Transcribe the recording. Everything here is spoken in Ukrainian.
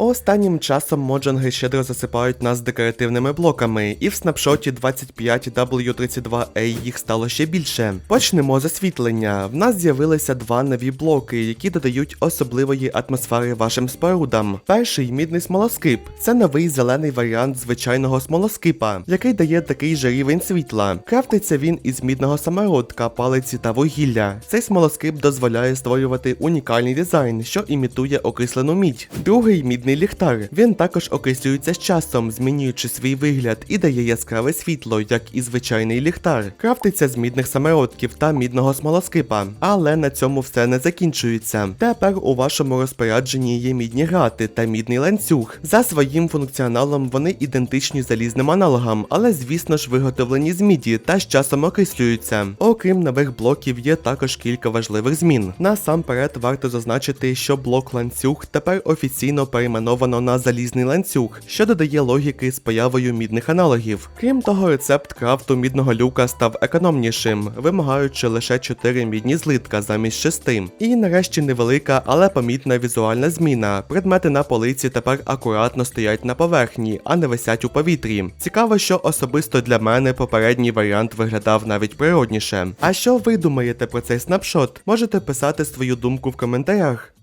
Останнім часом моджанги щедро засипають нас декоративними блоками, і в снапшоті 25W32A їх стало ще більше. Почнемо з освітлення. В нас з'явилися два нові блоки, які додають особливої атмосфери вашим спорудам. Перший мідний смолоскип. Це новий зелений варіант звичайного смолоскипа, який дає такий же рівень світла. Крафтиться він із мідного самородка, палиці та вугілля. Цей смолоскип дозволяє створювати унікальний дизайн, що імітує окислену мідь. Другий мідний ліхтар. Він також окислюється з часом, змінюючи свій вигляд і дає яскраве світло, як і звичайний ліхтар. Крафтиться з мідних самородків та мідного смолоскипа. Але на цьому все не закінчується. Тепер у вашому розпорядженні є мідні грати та мідний ланцюг. За своїм функціоналом вони ідентичні залізним аналогам, але звісно ж виготовлені з міді та з часом окислюються. Окрім нових блоків, є також кілька важливих змін. Насамперед варто зазначити, що блок ланцюг тепер офіційно перейменовано на залізний ланцюг, що додає логіки з появою мідних аналогів. Крім того, рецепт крафту мідного люка став економнішим, вимагаючи лише 4 мідні злитка замість 6. І нарешті невелика, але помітна візуальна зміна. Предмети на полиці тепер акуратно стоять на поверхні, а не висять у повітрі. Цікаво, що особисто для мене попередній варіант виглядав навіть природніше. А що ви думаєте про цей снапшот? Можете писати свою думку в коментарях.